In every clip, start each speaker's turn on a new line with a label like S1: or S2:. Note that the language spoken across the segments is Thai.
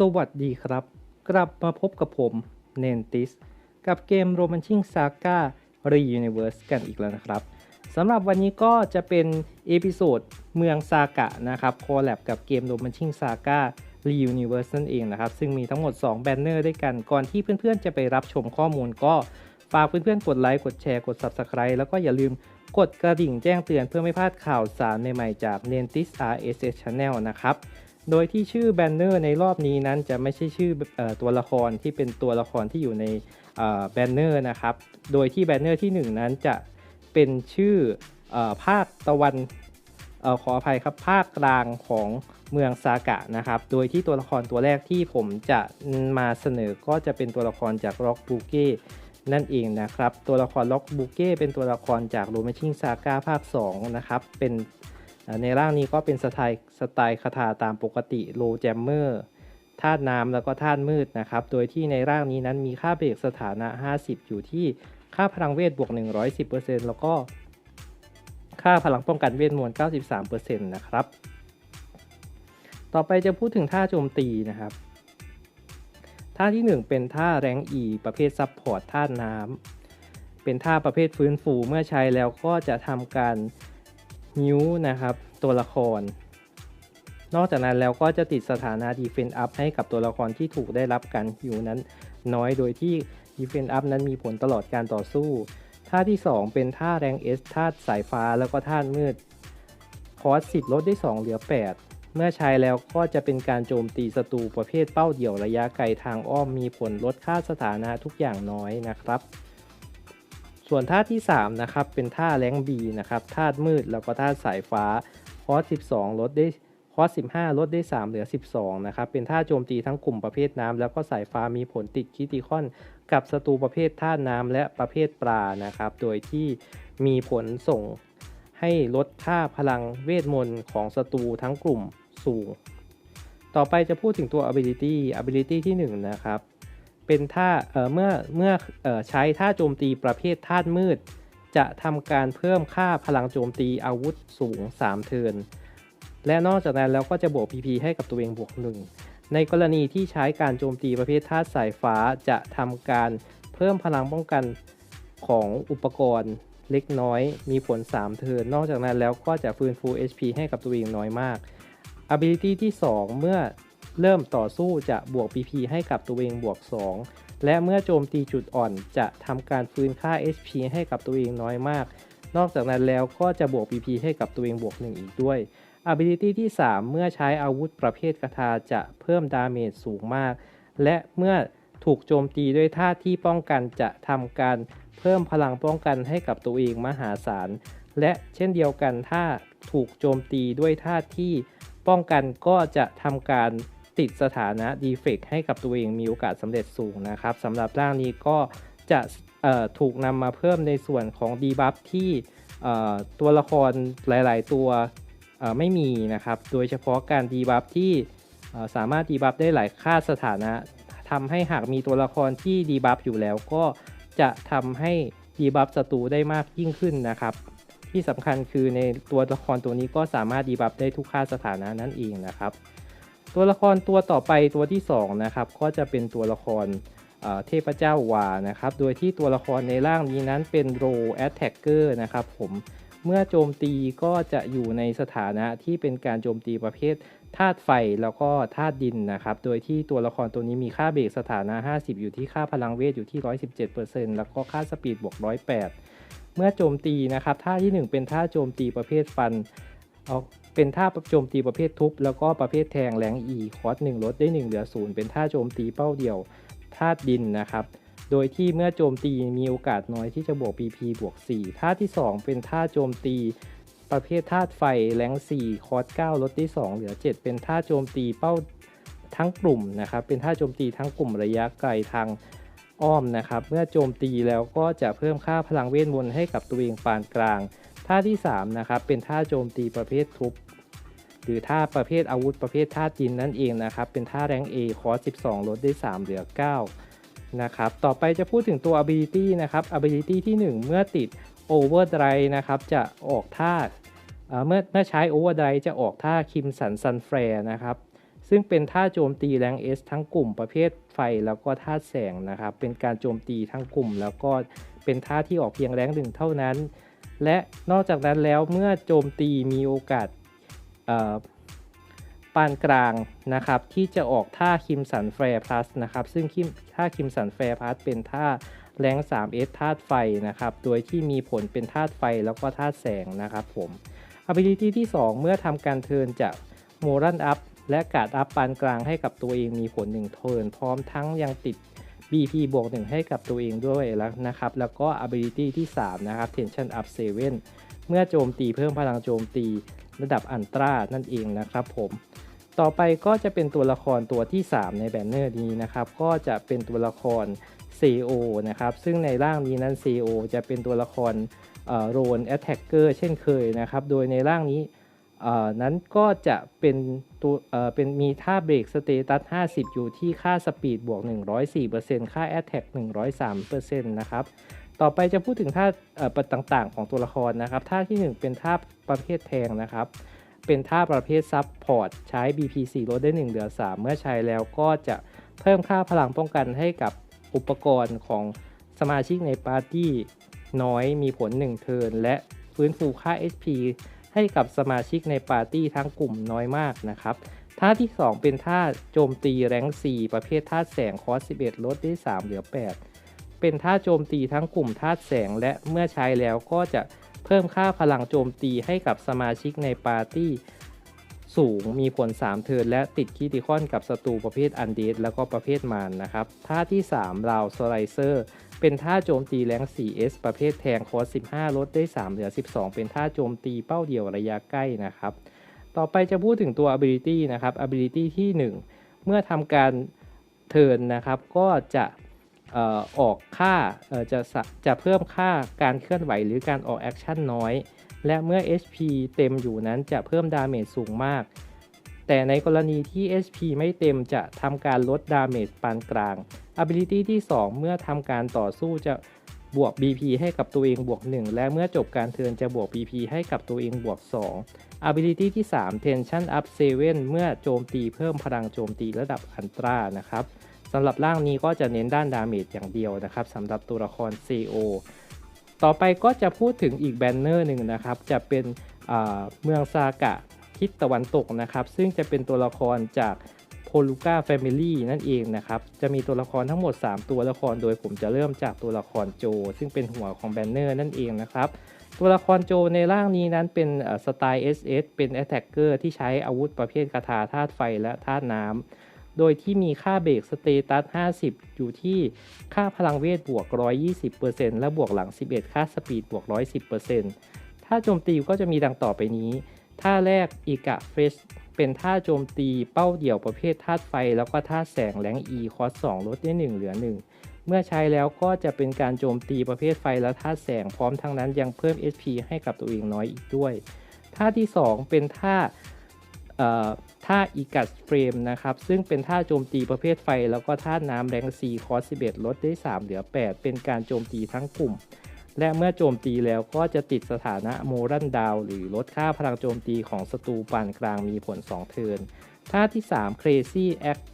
S1: สวัสดีครับ กลับมาพบกับผมเนนติส กับเกมโรมันชิงซาก้ารียูนิเวิร์สกันอีกแล้วนะครับสำหรับวันนี้ก็จะเป็นเอพิโซดเมืองซากะนะครับคอลแลบกับเกมโรมันชิงซาก้ารียูนิเวิร์สนั่นเองนะครับ ซึ่งมีทั้งหมด 2 แบนเนอร์ด้วยกันก่อนที่เพื่อนๆ จะไปรับชมข้อมูลก็ฝากเพื่อนๆ กดไลค์ กดแชร์ กด Subscribe แล้วก็อย่าลืมกดกระดิ่งแจ้งเตือนเพื่อไม่พลาดข่าวสารใหม่ๆจาก n e n t i s RSS Channel นะครับ โดยที่ชื่อแบนเนอร์ในรอบนี้นั้นจะไม่ใช่ชื่ออตัวละครที่เป็นตัวละครที่อยู่ในแบนเนอร์นะครับ โดยที่แบนเนอร์ที่ 1 นั้นจะเป็นชื่อออภาคตะวันออขออภัยครับภาคกลางของเมืองซากะนะครับ โดยที่ตัวละครตัวแรกที่ผมจะมาเสนอก็จะเป็นตัวละครจากร็อกบูเก้นั่นเองนะครับ ตัวละครล็อกบูเก้เป็นตัวละครจากโรมชิงซาก้าภาค 2 นะครับ เป็น ในร่างนี้ก็เป็นสไตล์สไตล์คาถาตามปกติโลแจมเมอร์ธาตุน้ำแล้วก็ธาตุมืดนะครับ โดยที่ในร่างนี้นั้นมีค่าเบรกสถานะ 50 อยู่ที่ค่าพลังเวทบวก 110%แล้วก็ค่าพลังป้องกันเวทมนต์93%นะครับ ต่อไปจะพูดถึงท่าโจมตีนะครับ ท่าที่ 1 เป็นท่าแรง E ประเภทซับพอร์ตธาตุน้ำเป็นท่าประเภทฟื้นฟูเมื่อใช้แล้วก็จะทำการ ฮิวนะครับ ตัวละคร นอกจากนั้นแล้วก็จะติดสถานะ Defense Up ให้กับตัวละครที่ถูกได้รับการฮิวนั้น น้อยโดยที่ Defense Up นั้นมีผลตลอดการต่อสู้ท่าที่ 2 เป็นท่าแรง S ธาสายฟ้าแล้วก็ธามืด คอส10ลดได้ 2 เหลือ 8 เมื่อใช้แล้วก็จะเป็นการโจมตีศัตรูประเภทเป้าเดี่ยวระยะไกลทางอ้อมมีผลลดค่าสถานะทุกอย่างน้อยนะครับ ส่วนท่าที่ 3 นะครับ เป็นท่าแรงบีนะครับธาตุมืดแล้วก็ธาตุสายฟ้า คอส 12 ลดได้คอส 15 ลดได้ 3 เหลือ 12 นะครับ เป็นท่าโจมตีทั้งกลุ่มประเภทน้ำแล้วก็สายฟ้ามีผลติดคิติคอน กับศัตรูประเภทธาตุน้ำและประเภทปลานะครับ โดยที่มีผลส่งให้ลดค่าพลังเวทมนต์ของศัตรูทั้งกลุ่มสูง ต่อไปจะพูดถึงตัว ability ability ที่ 1 นะครับ เป็นท่าเมื่อเมื่ออใช้ท่าโจมตีประเภทธาตุมืด จะทำการเพิ่มค่าพลังโจมตีอาวุธสูง 3 เทิร์นและนอกจากนั้นแล้วก็จะบวก PP ให้กับตัวเองบวก 1 ในกรณีที่ใช้การโจมตีประเภทธาตุสายฟ้าจะทำการเพิ่มพลังป้องกันของอุปกรณ์เล็กน้อยมีผล 3 เทิร์นนอกจากนั้นแล้วก็จะฟื้นฟู HP ให้กับตัวเองน้อยมาก ability ที่ 2 เมื่อ เริ่มต่อสู้จะบวก PP ให้กับตัวเองบวก 2 และเมื่อโจมตีจุดอ่อนจะทำการฟื้นค่า HP ให้กับตัวเองน้อยมาก นอกจากนั้นแล้วก็จะบวก PP ให้กับตัวเองบวก 1 อีกด้วย ability ที่ 3 เมื่อใช้อาวุธประเภทคาถาจะเพิ่มดาเมจสูงมาก และเมื่อถูกโจมตีด้วยท่าที่ป้องกันจะทำการเพิ่มพลังป้องกันให้กับตัวเองมหาศาล และเช่นเดียวกันถ้าถูกโจมตีด้วยท่าที่ป้องกันก็จะทำการ ติดสถานะดีเฟกให้กับตัวเองมีโอกาสสำเร็จสูงนะครับสำหรับร่างนี้ก็จะถูกนำมาเพิ่มในส่วนของดีบัฟที่ตัวละครหลาย ๆ ตัวไม่มีนะครับ โดยเฉพาะการดีบัฟที่สามารถดีบัฟได้หลายค่าสถานะทำให้หากมีตัวละครที่ดีบัฟอยู่แล้วก็จะทำให้ดีบัฟศัตรูได้มากยิ่งขึ้นนะครับ ที่สำคัญคือในตัวละครตัวนี้ก็สามารถดีบัฟได้ทุกค่าสถานะนั่นเองนะครับ ตัวละครตัวต่อไปตัวที่2นะครับก็จะเป็นตัวละครเทพเจ้าวานะครับ โดยที่ตัวละครในร่างนี้นั้นเป็นโรแอตแทกเกอร์นะครับผมเมื่อโจมตีก็จะอยู่ในสถานะที่เป็นการโจมตีประเภทธาตุไฟแล้วก็ธาตุดินนะครับ โดยที่ตัวละครตัวนี้มีค่าเบรกสถานะ 50 อยู่ที่ค่าพลังเวทอยู่ที่ 117%แล้วก็ค่าสปีดบวก 108 เมื่อโจมตีนะครับท่าที่ 1 เป็นท่าโจมตีประเภทฟันเอา เป็นท่าโจมตีประเภททุบ แล้วก็ประเภทแทงแรงอีคอส1ลดได้1เหลือ0เป็นท่าโจมตีเป้าเดียวธาตุดินนะครับ โดยที่เมื่อโจมตีมีโอกาสน้อยที่จะบวก PP บวก4ท่าที่ 2 เป็นท่าโจมตีประเภทธาตุไฟแรง4คอร์ส9ลดได้ 2 เหลือ 7 เป็นท่าโจมตีเป้าทั้งกลุ่มนะครับ เป็นท่าโจมตีทั้งกลุ่มระยะไกลทางอ้อมนะครับ เมื่อโจมตีแล้วก็จะเพิ่มค่าพลังเวทมนต์ให้กับตัวเองปานกลาง ท่าที่ 3 นะครับ เป็นท่าโจมตีประเภททุบ หรือท่าประเภทอาวุธประเภทท่าจินนั่นเองนะครับ เป็นท่าแรง A คอร์ส12 ลดได้ 3 เหลือ 9 นะครับ ต่อไปจะพูดถึงตัว ability นะครับ ability ที่ 1 เมื่อติด Overdrive นะครับ จะออกท่าเมื่อเมื่อใช้ Overdrive จะออกท่าคิมสันซันแฟร์นะครับ ซึ่งเป็นท่าโจมตีแรง S ทั้งกลุ่มประเภทไฟแล้วก็ท่าแสงนะครับ เป็นการโจมตีทั้งกลุ่ม แล้วก็เป็นท่าที่ออกเพียงแรงหนึ่งเท่านั้น และนอกจากนั้นแล้วเมื่อโจมตีมีโอกาส ปานกลางนะครับที่จะออกท่าคิมสันแฟร์พลัสนะครับซึ่งท่าคิมสันแฟร์พลัสเป็นท่าแรง 3S ธาตุไฟนะครับ โดยที่มีผลเป็นธาตุไฟแล้วก็ธาตุแสงนะครับผม ability ที่ 2 เมื่อทำการเทินจะโมรันอัพและการ์ดอัพปานกลางให้กับตัวเองมีผล1เทินพร้อมทั้งยังติด BP บวก1ให้กับตัวเองด้วยแล้วนะครับ แล้วก็ ability ที่ 3 นะครับ tension up 7 เมื่อโจมตีเพิ่มพลังโจมตี ระดับอันตรานั่นเองนะครับผมต่อไปก็จะเป็นตัวละครตัวที่ 3 ในแบนเนอร์นี้นะครับก็จะเป็นตัวละคร CO นะครับซึ่งในร่างนี้นั้น CO จะเป็นตัวละครโรนแอตแทกเกอร์เช่นเคยนะครับโดยในร่างนี้นั้นก็จะเป็นตัวเป็นมีท่าเบรกสเตตัส 50 อยู่ที่ค่าสปีดบวก 104%ค่าแอตแทก103%นะครับ ต่อไปจะพูดถึงท่าปัดต่างๆ ของตัวละครนะครับ ท่าที่ 1 เป็นท่าประเภทแทงนะครับ เป็นท่าประเภทซับพอร์ตใช้ BP4 ลดได้ 1 เหลือ 3 เมื่อใช้แล้วก็จะเพิ่มค่าพลังป้องกันให้กับอุปกรณ์ของสมาชิกในปาร์ตี้น้อยมีผล 1 เทิร์นและฟื้นฟูค่า HP ให้กับสมาชิกในปาร์ตี้ทั้งกลุ่มน้อยมากนะครับ ท่าที่ 2 เป็นท่าโจมตีแรง 4 ประเภทท่าแสงคอส11 ลดได้ 3 เหลือ 8 เป็นท่าโจมตีทั้งกลุ่มท่าแสง และเมื่อใช้แล้วก็จะเพิ่มค่าพลังโจมตีให้กับสมาชิกในปาร์ตี้ สูงมีผล 3 เทิร์นและติดคิติคอนกับศัตรูประเภทอันเดดแล้วก็ประเภทมารนนะครับท่าที่3ราวสไลเซอร์เป็นท่าโจมตีแรง 4S ประเภทแทงคอส15 ลดได้ 3 เหลือ 12 เป็นท่าโจมตีเป้าเดียวระยะใกล้นะครับ ต่อไปจะพูดถึงตัว ability นะครับ ability ที่ 1 เมื่อทำการเทิร์นนะครับ ก็จะ ออกค่าจะจะเพิ่มค่าการเคลื่อนไหวหรือการออกแอคชั่นน้อย และเมื่อ HP เต็มอยู่นั้นจะเพิ่มดาเมจสูงมาก แต่ในกรณีที่ HP ไม่เต็มจะทำการลดดาเมจปานกลาง Ability ที่ 2 เมื่อทำการต่อสู้จะบวก BP ให้กับตัวเองบวก 1 และเมื่อจบการเทิร์นจะบวก BP ให้กับตัวเองบวก 2 Ability ที่ 3 Tension Up 7 เมื่อโจมตีเพิ่มพลังโจมตีระดับอันตรานะครับ สำหรับร่างนี้ก็จะเน้นด้านดาเมจอย่างเดียวนะครับสำหรับตัวละคร CO ต่อไปก็จะพูดถึงอีกแบนเนอร์หนึ่งนะครับ จะเป็นเมืองซากะทิศตะวันตกนะครับ ซึ่งจะเป็นตัวละครจากโพลูกาแฟมิลี่นั่นเองนะครับ จะมีตัวละครทั้งหมด 3 ตัวละคร โดยผมจะเริ่มจากตัวละครโจ ซึ่งเป็นหัวของแบนเนอร์นั่นเองนะครับ ตัวละครโจในร่างนี้นั้นเป็นสไตล์ SS เป็นแอตแทกเกอร์ที่ใช้อาวุธประเภทคาถาธาตุไฟและธาตุน้ำ โดยที่มีค่าเบรกสเตตัส 50 อยู่ที่ค่าพลังเวทบวก 120%และบวกหลัง 11 ค่าสปีดบวก 110%ถ้าโจมตีก็จะมีดังต่อไปนี้ ท่าแรกอีกะเฟสเป็นท่าโจมตีเป้าเดี่ยวประเภทธาตุไฟ แล้วก็ธาตุแสงแรง E คอส2ลดได้ 1 เหลือ 1 เมื่อใช้แล้วก็จะเป็นการโจมตีประเภทไฟและธาตุแสงพร้อมทั้งนั้นยังเพิ่ม HP ให้กับตัวเองน้อยอีกด้วย ท่าที่ 2 เป็นท่า ท่าอีกัสเฟรมนะครับ ซึ่งเป็นท่าโจมตีประเภทไฟ แล้วก็ท่าน้ำแรง4คอส11ลดได้ 3 เหลือ 8 เป็นการโจมตีทั้งกลุ่ม และเมื่อโจมตีแล้วก็จะติดสถานะโมรันดาว หรือลดค่าพลังโจมตีของศัตรูปานกลางมีผล 2 เทิร์นท่าที่ 3 Crazy Act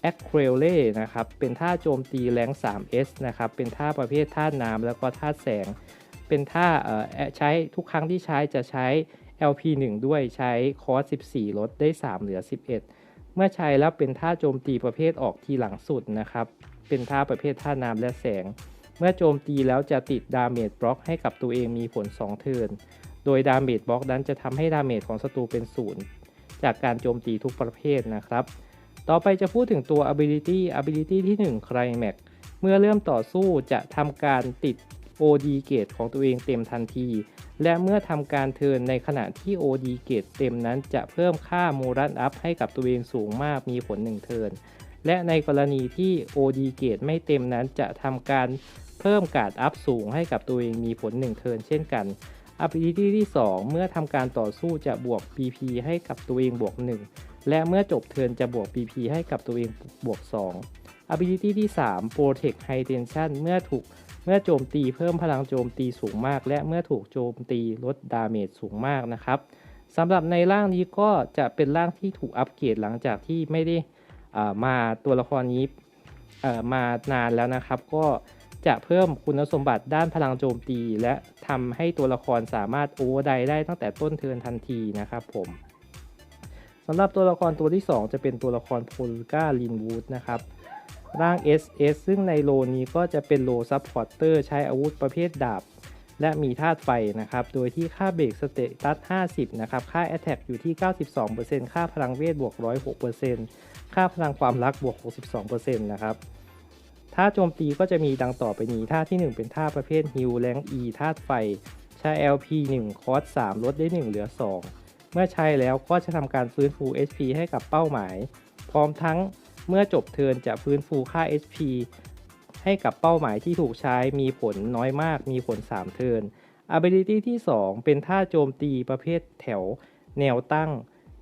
S1: แอคเคลเล่นะครับ เป็นท่าโจมตีแรง 3S นะครับ เป็นท่าประเภทท่าน้ำแล้วก็ท่าแสง เป็นท่าใช้ทุกครั้งที่ใช้จะใช้ LP1 ด้วยใช้คอส14 ลดได้ 3 เหลือ 11 เมื่อใช้แล้วเป็นท่าโจมตีประเภทออกทีหลังสุดนะครับ เป็นท่าประเภทท่าน้ำและแสง เมื่อโจมตีแล้วจะติดดาเมจบล็อกให้กับตัวเองมีผล 2 เทิร์น โดยดาเมจบล็อกนั้นจะทำให้ดาเมจของศัตรูเป็นศูนย์จากการโจมตีทุกประเภทนะครับ ต่อไปจะพูดถึงตัว ability ability ที่1 Climax เมื่อเริ่มต่อสู้จะทำการติด OD เกตของตัวเองเต็มทันที และเมื่อทำการเทิร์นในขณะที่ OD เกตเต็มนั้นจะเพิ่มค่าโมรันอัพให้กับตัวเองสูงมากมีผล 1 เทิร์นและในกรณีที่ OD เกตไม่เต็มนั้นจะทำการเพิ่มการอัพสูงให้กับตัวเองมีผล 1 เทิร์นเช่นกัน ability ที่ 2 เมื่อทำการต่อสู้จะบวก BP ให้กับตัวเองบวก 1 และเมื่อจบเทิร์นจะบวก BP ให้กับตัวเองบวก 2 ability ที่ 3 protect high tension เมื่อถูก เมื่อโจมตีเพิ่มพลังโจมตีสูงมาก และเมื่อถูกโจมตีลดดาเมจสูงมากนะครับสำหรับในร่างนี้ก็จะเป็นร่างที่ถูกอัปเกรดหลังจากที่ไม่ได้อ่ามาตัวละครนี้เอ่อมานานแล้วนะครับ ก็จะเพิ่มคุณสมบัติด้านพลังโจมตี และทำให้ตัวละครสามารถโอเวอร์ไดได้ตั้งแต่ต้นเทิร์นทันทีนะครับผมสำหรับตัวละครตัวที่ 2 จะเป็นตัวละครโพลกาลินวูดนะครับ ร่าง SS ซึ่งในโลนี้ก็จะเป็นโลซับพอร์เตอร์ใช้อาวุธประเภทดาบ และมีธาตุไฟนะครับ โดยที่ค่าเบรกสเตตัส 50 นะครับ ค่า Attack อยู่ที่ 92%ค่าพลังเวทบวก 106%ค่าพลังความรักบวก 62%นะครับท่าโจมตีก็จะมีดังต่อไปนี้ท่าที่ 1 เป็นท่าประเภทฮิลแรง E ธาตุไฟ ใช้ LP 1 คอส3ลดได้ 1 เหลือ 2 เมื่อใช้แล้วก็จะทำการฟื้นฟู HP ให้กับเป้าหมาย พร้อมทั้ง เมื่อจบเทิร์นจะฟื้นฟูค่า HP ให้กับเป้าหมายที่ถูกใช้มีผลน้อยมากมีผล 3 เทิร์น Ability ที่ 2 เป็นท่าโจมตีประเภทแถวแนวตั้ง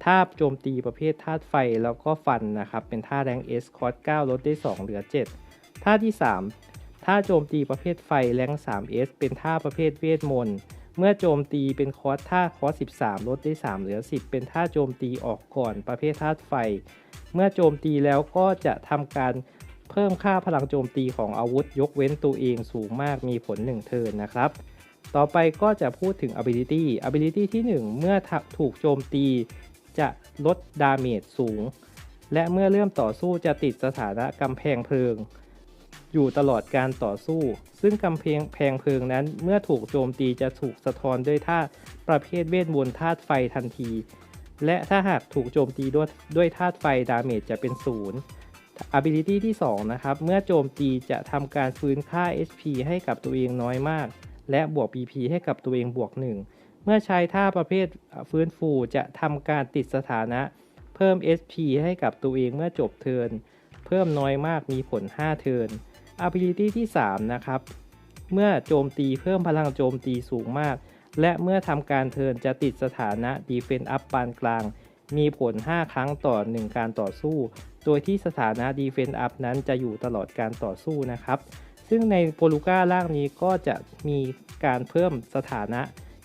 S1: ท่าโจมตีประเภทธาตุไฟแล้วก็ฟันนะครับเป็นท่าแรง S คอร์ส9ลดได้ 2 เหลือ 7 ท่าที่ 3 ท่าโจมตีประเภทไฟแรง 3S เป็นท่าประเภทเวทมนต์ เมื่อโจมตีเป็นคอสท่าคอส13 ลดได้ 3 เหลือ 10 เป็นท่าโจมตีออกก่อนประเภทธาตุไฟ เมื่อโจมตีแล้วก็จะทำการเพิ่มค่าพลังโจมตีของอาวุธยกเว้นตัวเองสูงมากมีผล 1 เทิร์นนะครับ ต่อไปก็จะพูดถึง ability ability ที่ 1 เมื่อถูกโจมตีจะลดดาเมจสูง และเมื่อเริ่มต่อสู้จะติดสถานะกำแพงเพลิง อยู่ตลอดการต่อสู้ ซึ่งกำแพงแพงเพลิงนั้นเมื่อถูกโจมตีจะถูกสะท้อนด้วยท่าประเภทเวทมนต์ธาตุไฟทันที และถ้าหากถูกโจมตีด้วยด้วยธาตุไฟดาเมจจะเป็นศูนย์ ability ที่ 2 นะครับ เมื่อโจมตีจะทำการฟื้นค่า HP ให้กับตัวเองน้อยมาก และบวก BP ให้กับตัวเองบวก 1 เมื่อใช้ท่าประเภทฟื้นฟูจะทำการติดสถานะ เพิ่ม SP ให้กับตัวเองเมื่อจบเทิร์น เพิ่มน้อยมากมีผล 5 เทิร์น ability ที่ 3 นะครับ เมื่อโจมตีเพิ่มพลังโจมตีสูงมาก และเมื่อทำการเทินจะติดสถานะ Defense Up ปานกลาง มีผล 5 ครั้งต่อ 1 การต่อสู้ โดยที่สถานะ Defense Up นั้นจะอยู่ตลอดการต่อสู้นะครับ ซึ่งในโปลูก้าร่างนี้ก็จะมีการเพิ่มสถานะ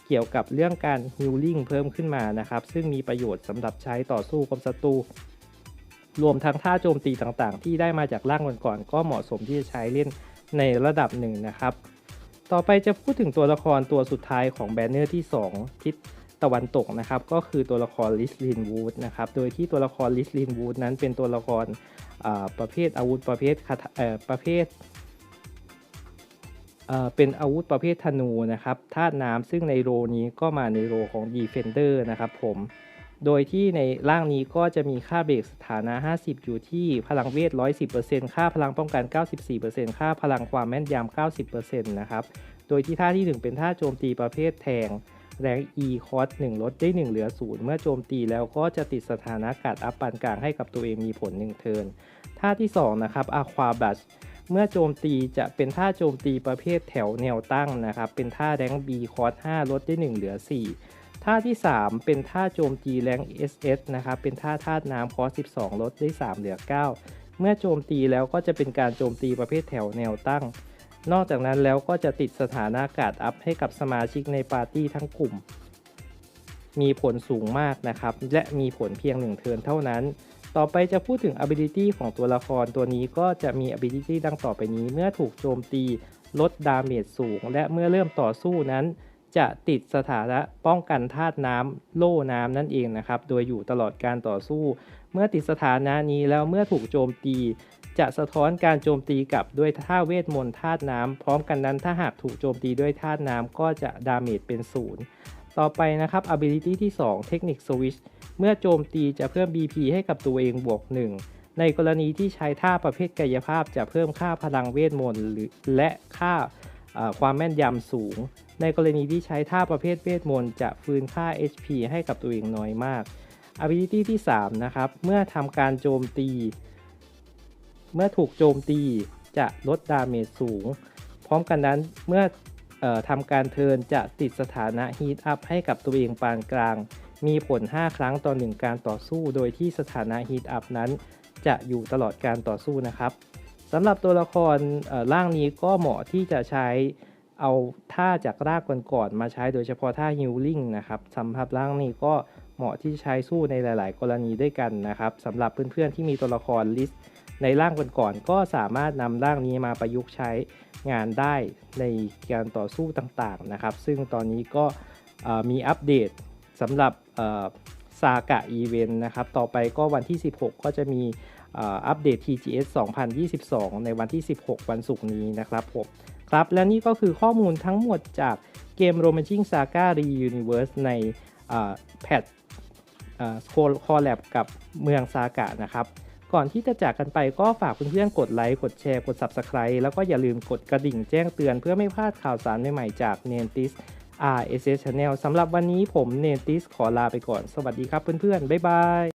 S1: เกี่ยวกับเรื่องการฮิลลิ่งเพิ่มขึ้นมานะครับ ซึ่งมีประโยชน์สำหรับใช้ต่อสู้กับศัตรู รวมทั้งท่าโจมตีต่างๆ ที่ได้มาจากร่างก่อนๆก็เหมาะสมที่จะใช้เล่นในระดับหนึ่งนะครับ ต่อไปจะพูดถึงตัวละครตัวสุดท้ายของแบนเนอร์ที่ 2 ทิศตะวันตกนะครับ ก็คือตัวละครลิสลินวูดนะครับ โดยที่ตัวละครลิสลินวูดนั้นเป็นตัวละครประเภทอาวุธประเภทประเภทเป็นอาวุธประเภทธนูนะครับธาตุน้ำซึ่งในโรนี้ก็มาในโรของ Defender นะครับผม โดยที่ในร่างนี้ก็จะมีค่าเบรกสถานะ 50 อยู่ที่พลังเวท 110%ค่าพลังป้องกัน 94%ค่าพลังความแม่นยำ 90%นะครับ โดยที่ท่าที่ 1 เป็นท่าโจมตีประเภทแทง แรง E คอส1ลดได้ 1 เหลือ 0 เมื่อโจมตีแล้วก็จะติดสถานะการอัพปานกลางให้กับตัวเองมีผล 1 เทิร์น ท่าที่ 2 นะครับ Aqua b l a s เมื่อโจมตีจะเป็นท่าโจมตีประเภทแถวแนวตั้งนะครับ เป็นท่าแรง B คอส5ลดได้ 1 เหลือ 4 ท่าที่ 3 เป็นท่าโจมตีแรง SS นะครับเป็นท่าธาตุน้ำคอส12 ลดได้ 3 เหลือ 9 เมื่อโจมตีแล้วก็จะเป็นการโจมตีประเภทแถวแนวตั้ง นอกจากนั้นแล้วก็จะติดสถานะการ์ดอัพให้กับสมาชิกในปาร์ตี้ทั้งกลุ่ม มีผลสูงมากนะครับ และมีผลเพียง1เทิร์นเท่านั้น ต่อไปจะพูดถึง ability ของตัวละครตัวนี้ก็จะมี ability ดังต่อไปนี้ เมื่อถูกโจมตีลดดาเมจสูง และเมื่อเริ่มต่อสู้นั้น จะติดสถานะป้องกันธาตุน้ำโล่น้ำนั่นเองนะครับ โดยอยู่ตลอดการต่อสู้ เมื่อติดสถานะนี้แล้วเมื่อถูกโจมตี จะสะท้อนการโจมตีกลับด้วยท่าเวทมนต์ธาตุน้ำพร้อมกันนั้นถ้าหากถูกโจมตีด้วยธาตุน้ำก็จะดาเมจเป็นศูนย์ต่อไปนะครับ ability ที่2เทคนิคสวิชเมื่อโจมตีจะเพิ่ม BP ให้กับตัวเองบวก 1 ในกรณีที่ใช้ท่าประเภทกายภาพจะเพิ่มค่าพลังเวทมนต์และค่าความแม่นยำสูง ในกรณีที่ใช้ท่าประเภทเวทมนต์จะฟื้นค่า HP ให้กับตัวเองน้อยมาก ability ที่ 3 นะครับ เมื่อทำการโจมตี เมื่อถูกโจมตีจะลดดาเมจสูง พร้อมกันนั้นเมื่ออทำการเทินจะติดสถานะ Heat Up ให้กับตัวเองปานกลาง มีผล 5 ครั้งต่อ1การต่อสู้ โดยที่สถานะ Heat Up นั้น จะอยู่ตลอดการต่อสู้นะครับสำหรับตัวละครร่างนี้ก็เหมาะที่จะใช้ เอาท่าจากร่างก่อนๆมาใช้โดยเฉพาะท่าฮิลลิ่งนะครับสำหรับร่างนี้ก็เหมาะที่ใช้สู้ในหลาย ๆ กรณีด้วยกันนะครับสำหรับเพื่อนๆที่มีตัวละครลิสต์ในร่างก่อนๆก็สามารถนำร่างนี้มาประยุกต์ใช้งานได้ในการต่อสู้ต่างๆนะครับ ซึ่งตอนนี้ก็มีอัปเดตสำหรับซากะอีเวนต์นะครับ ต่อไปก็วันที่ 16 ก็จะมีอัปเดต TGS 2022 ในวันที่ 16 วันศุกร์นี้นะครับผม ครับ และนี่ก็คือข้อมูลทั้งหมดจากเกม Romancing Saga Reuniverse ในแพทคอลแลบกับเมืองซากะนะครับ ก่อนที่จะจากกันไปก็ฝากเพื่อนๆกดไลค์กดแชร์กด Subscribe แล้วก็อย่าลืมกดกระดิ่งแจ้งเตือนเพื่อไม่พลาดข่าวสารใหม่ๆจาก n a n t i s RSS Channel สำหรับวันนี้ผมเนติสขอลาไปก่อน สวัสดีครับเพื่อนๆ บ๊ายบาย